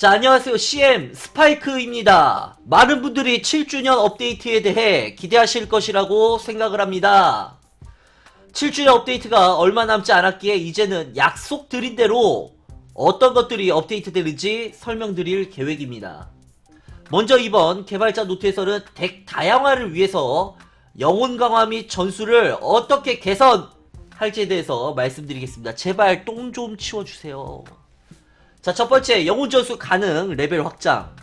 자, 안녕하세요. CM 스파이크입니다. 많은 분들이 7주년 업데이트에 대해 기대하실 것이라고 생각을 합니다. 7주년 업데이트가 얼마 남지 않았기에 이제는 약속드린 대로 어떤 것들이 업데이트 되는지 설명드릴 계획입니다. 먼저 이번 개발자 노트에서는 덱 다양화를 위해서 영혼 강화 및 전술을 어떻게 개선할지에 대해서 말씀드리겠습니다. 제발 똥 좀 치워주세요. 자, 첫 번째, 영혼 전수 가능 레벨 확장.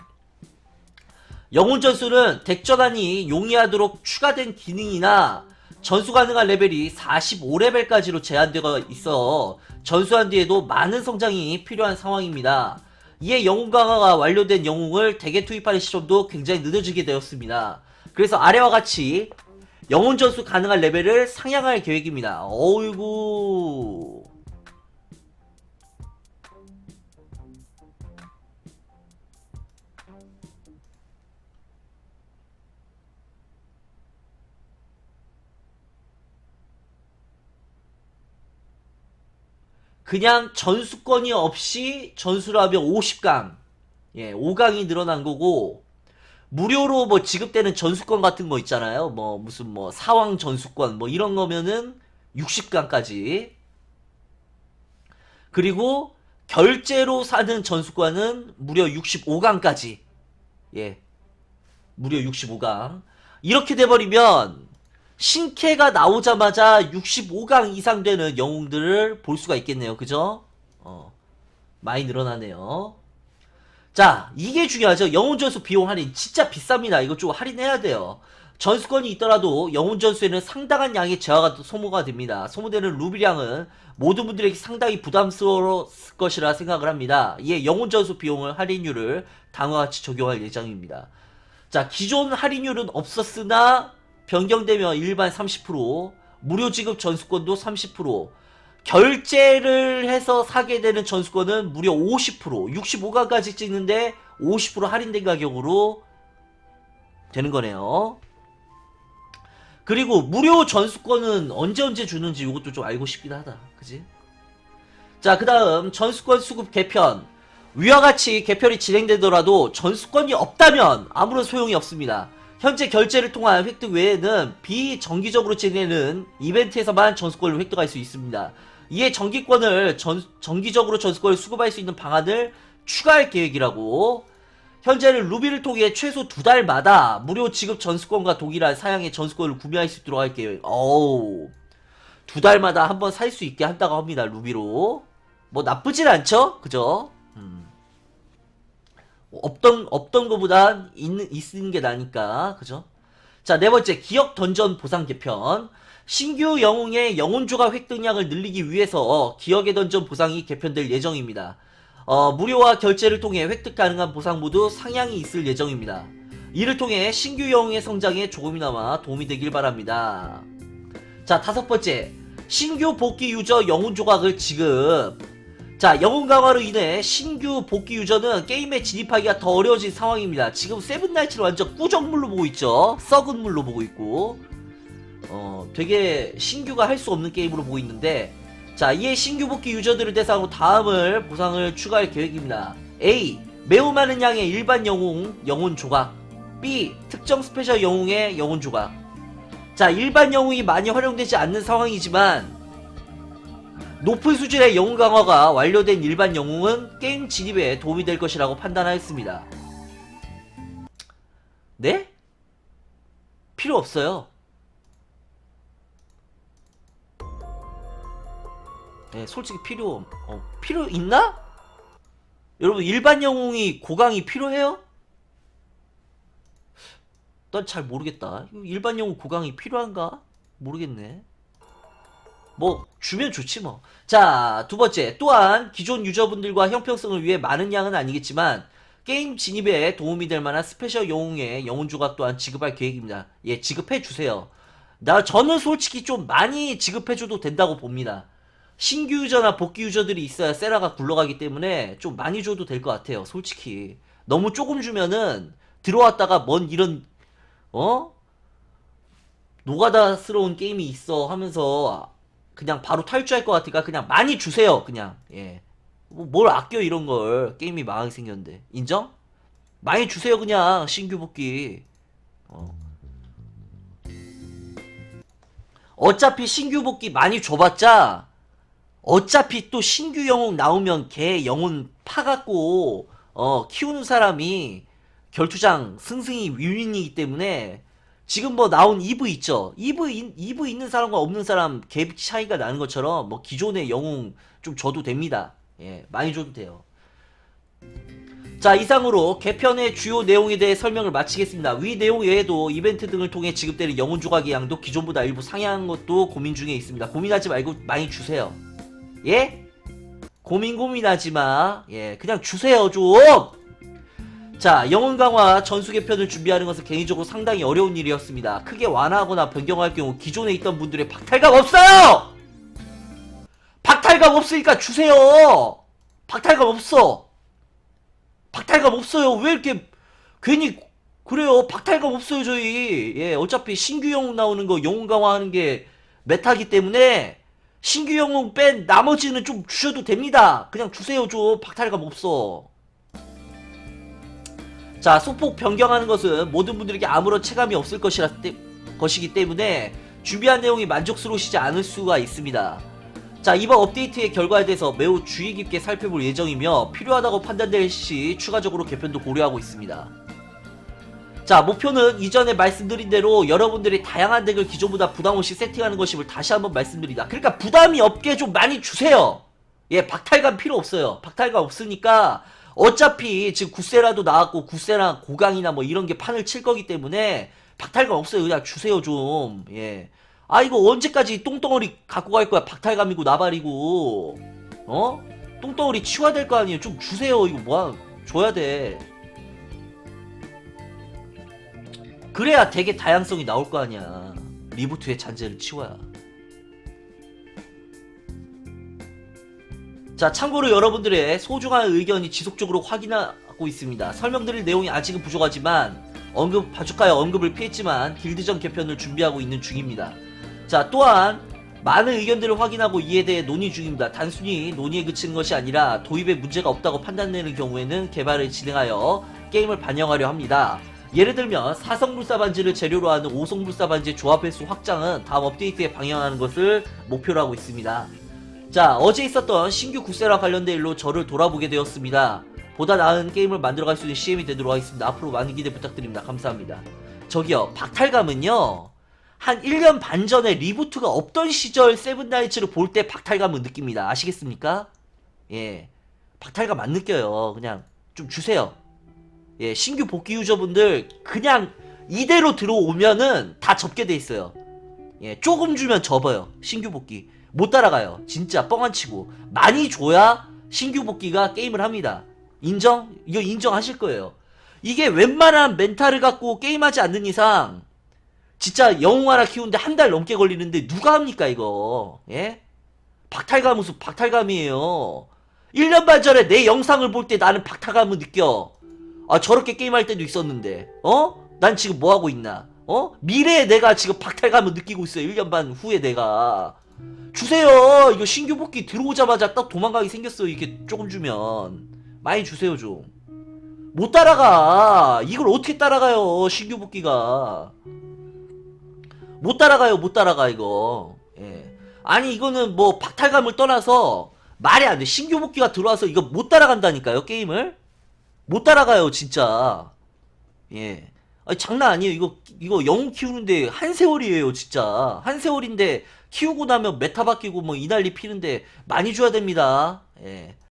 영혼 전수는 덱 전환이 용이하도록 추가된 기능이나 전수 가능한 레벨이 45레벨까지로 제한되어 있어 전수한 뒤에도 많은 성장이 필요한 상황입니다. 이에 영웅 강화가 완료된 영웅을 덱에 투입하는 시점도 굉장히 늦어지게 되었습니다. 그래서 아래와 같이 영혼 전수 가능한 레벨을 상향할 계획입니다. 어이구. 그냥 전수권이 없이 전수를 하면 50강. 예, 5강이 늘어난 거고, 무료로 뭐 지급되는 전수권 같은 거 있잖아요. 뭐, 무슨 뭐, 사왕 전수권, 뭐 이런 거면은 60강까지. 그리고, 결제로 사는 전수권은 무려 65강까지. 예. 무려 65강. 이렇게 돼버리면, 신캐가 나오자마자 65강 이상 되는 영웅들을 볼 수가 있겠네요. 그죠? 어. 많이 늘어나네요. 자, 이게 중요하죠. 영웅 전수 비용 할인 진짜 비쌉니다. 이거 좀 할인해야 돼요. 전수권이 있더라도 영웅 전수에는 상당한 양의 재화가 또 소모가 됩니다. 소모되는 루비량은 모든 분들에게 상당히 부담스러울 것이라 생각을 합니다. 이에 영웅 전수 비용을 할인율을 다음과 같이 적용할 예정입니다. 자, 기존 할인율은 없었으나 변경되면 일반 30%, 무료 지급 전수권도 30%, 결제를 해서 사게 되는 전수권은 무려 50%, 65강까지 찍는데 50% 할인된 가격으로 되는 거네요. 그리고 무료 전수권은 언제 언제 주는지 이것도 좀 알고 싶긴 하다. 그지? 자, 그 다음 전수권 수급 개편. 위와 같이 개편이 진행되더라도 전수권이 없다면 아무런 소용이 없습니다. 현재 결제를 통한 획득 외에는 비정기적으로 진행되는 이벤트에서만 전수권을 획득할 수 있습니다. 이에 정기권을 전, 정기적으로 전수권을 수급할 수 있는 방안을 추가할 계획이라고 현재는 루비를 통해 최소 두 달마다 무료 지급 전수권과 동일한 사양의 전수권을 구매할 수 있도록 할 계획. 어우. 두 달마다 한번 살 수 있게 한다고 합니다. 루비로. 뭐 나쁘진 않죠? 그죠? 음. 없던 없던 거보단 있는 있는 게 나니까 그죠? 자 네 번째 기억 던전 보상 개편 신규 영웅의 영혼 조각 획득량을 늘리기 위해서 기억의 던전 보상이 개편될 예정입니다. 어, 무료와 결제를 통해 획득 가능한 보상 모두 상향이 있을 예정입니다. 이를 통해 신규 영웅의 성장에 조금이나마 도움이 되길 바랍니다. 자 다섯 번째 신규 복귀 유저 영혼 조각을 지급 자, 영웅 강화로 인해 신규 복귀 유저는 게임에 진입하기가 더 어려워진 상황입니다. 지금 세븐나이츠를 완전 꾸정물로 보고 있죠. 썩은 물로 보고 있고. 어, 되게 신규가 할 수 없는 게임으로 보고 있는데 자, 이에 신규 복귀 유저들을 대상으로 다음을 보상을 추가할 계획입니다. A. 매우 많은 양의 일반 영웅, 영혼 조각. B. 특정 스페셜 영웅의 영혼 조각. 자, 일반 영웅이 많이 활용되지 않는 상황이지만 높은 수준의 영웅 강화가 완료된 일반 영웅은 게임 진입에 도움이 될 것이라고 판단하였습니다. 네? 필요 없어요. 네, 솔직히 필요, 어, 필요 있나? 여러분, 일반 영웅이 고강이 필요해요? 난 잘 모르겠다. 일반 영웅 고강이 필요한가? 모르겠네. 뭐 주면 좋지 뭐. 자, 두 번째. 또한 기존 유저분들과 형평성을 위해 많은 양은 아니겠지만 게임 진입에 도움이 될 만한 스페셜 영웅의 영웅 조각 또한 지급할 계획입니다. 예, 지급해 주세요. 나 저는 솔직히 좀 많이 지급해 줘도 된다고 봅니다. 신규 유저나 복귀 유저들이 있어야 세라가 굴러가기 때문에 좀 많이 줘도 될 것 같아요. 솔직히. 너무 조금 주면은 들어왔다가 뭔 이런 어? 노가다스러운 게임이 있어 하면서 그냥 바로 탈주할 것 같으니까 그냥 많이 주세요. 그냥 예 뭐, 뭘 아껴 이런 걸 게임이 망하게 생겼는데 인정? 많이 주세요 그냥 신규 복귀 어. 어차피 신규 복귀 많이 줘봤자 어차피 또 신규 영웅 나오면 걔 영혼 파갖고 어 키우는 사람이 결투장 승승이 윈윈이기 때문에 지금 뭐 나온 이브 있죠 인- 이브 있는 사람과 없는 사람 갭 차이가 나는 것처럼 뭐 기존의 영웅 좀 줘도 됩니다 예 많이 줘도 돼요 자 이상으로 개편의 주요 내용에 대해 설명을 마치겠습니다. 위 내용 외에도 이벤트 등을 통해 지급되는 영혼 조각의 양도 기존보다 일부 상향한 것도 고민 중에 있습니다. 고민하지 말고 많이 주세요. 예? 고민 고민하지 마. 예, 그냥 주세요 좀. 자, 영혼 강화 전수 개편을 준비하는 것은 개인적으로 상당히 어려운 일이었습니다. 크게 완화하거나 변경할 경우 기존에 있던 분들의 박탈감 없어요. 박탈감 없으니까 주세요. 박탈감 없어. 박탈감 없어요. 왜 이렇게 괜히 그래요. 박탈감 없어요, 저희. 예, 어차피 신규 영웅 나오는 거 영웅 강화하는 게 메타기 때문에 신규 영웅 뺀 나머지는 좀 주셔도 됩니다. 그냥 주세요, 좀. 박탈감 없어. 자, 소폭 변경하는 것은 모든 분들에게 아무런 체감이 없을 것이라 때, 것이기 때문에 준비한 내용이 만족스러우시지 않을 수가 있습니다. 자 이번 업데이트의 결과에 대해서 매우 주의 깊게 살펴볼 예정이며 필요하다고 판단될 시 추가적으로 개편도 고려하고 있습니다. 자 목표는 이전에 말씀드린 대로 여러분들이 다양한 덱을 기존보다 부담 없이 세팅하는 것임을 다시 한번 말씀드립니다. 그러니까 부담이 없게 좀 많이 주세요. 예 박탈감 필요 없어요. 박탈감 없으니까 어차피 지금 구세라도 나왔고 구세랑 고강이나 뭐 이런 게 판을 칠 거기 때문에 박탈감 없어요. 그냥 주세요 좀. 예. 아 이거 언제까지 똥덩어리 갖고 갈 거야 박탈감이고 나발이고 어? 똥덩어리 치워야 될 거 아니에요 좀 주세요 이거 뭐야 줘야 돼 그래야 되게 다양성이 나올 거 아니야 리부트의 잔재를 치워야 자 참고로 여러분들의 소중한 의견이 지속적으로 확인하고 있습니다 설명드릴 내용이 아직은 부족하지만 언급 바주카야 언급을 피했지만 길드전 개편을 준비하고 있는 중입니다 자 또한 많은 의견들을 확인하고 이에 대해 논의 중입니다. 단순히 논의에 그친 것이 아니라 도입에 문제가 없다고 판단되는 경우에는 개발을 진행하여 게임을 반영하려 합니다. 예를 들면 사성불사 반지를 재료로 하는 오성불사 반지의 조합 횟수 확장은 다음 업데이트에 방영하는 것을 목표로 하고 있습니다. 자 어제 있었던 신규 구세라 관련된 일로 저를 돌아보게 되었습니다. 보다 나은 게임을 만들어갈 수 있는 CM이 되도록 하겠습니다. 앞으로 많은 기대 부탁드립니다. 감사합니다. 저기요 박탈감은요 한 1년 반 전에 리부트가 없던 시절 세븐나이츠를 볼 때 박탈감을 느낍니다. 아시겠습니까? 예. 박탈감 안 느껴요. 그냥 좀 주세요. 예, 신규 복귀 유저분들 그냥 이대로 들어오면은 다 접게 돼 있어요. 예, 조금 주면 접어요. 신규 복귀. 못 따라가요. 진짜 뻥 안 치고. 많이 줘야 신규 복귀가 게임을 합니다. 인정? 이거 인정하실 거예요. 이게 웬만한 멘탈을 갖고 게임하지 않는 이상 진짜 영웅 하나 키우는데 한 달 넘게 걸리는데 누가 합니까 이거 예? 박탈감 무슨 박탈감이에요 1년 반 전에 내 영상을 볼 때 나는 박탈감을 느껴 아 저렇게 게임할 때도 있었는데 어? 난 지금 뭐 하고 있나 어? 미래에 내가 지금 박탈감을 느끼고 있어요 1년 반 후에 내가 주세요 이거 신규 복귀 들어오자마자 딱 도망가게 생겼어요 이렇게 조금 주면 많이 주세요 좀 못 따라가 이걸 어떻게 따라가요 신규 복귀가 못 따라가요, 못 따라가, 이거. 예. 아니, 이거는 뭐, 박탈감을 떠나서, 말이 안 돼. 신규 복귀가 들어와서 이거 못 따라간다니까요, 게임을? 못 따라가요, 진짜. 예. 아니, 장난 아니에요. 이거, 이거 영웅 키우는데 한 세월이에요, 진짜. 한 세월인데, 키우고 나면 메타 바뀌고 뭐, 이 난리 피는데, 많이 줘야 됩니다. 예.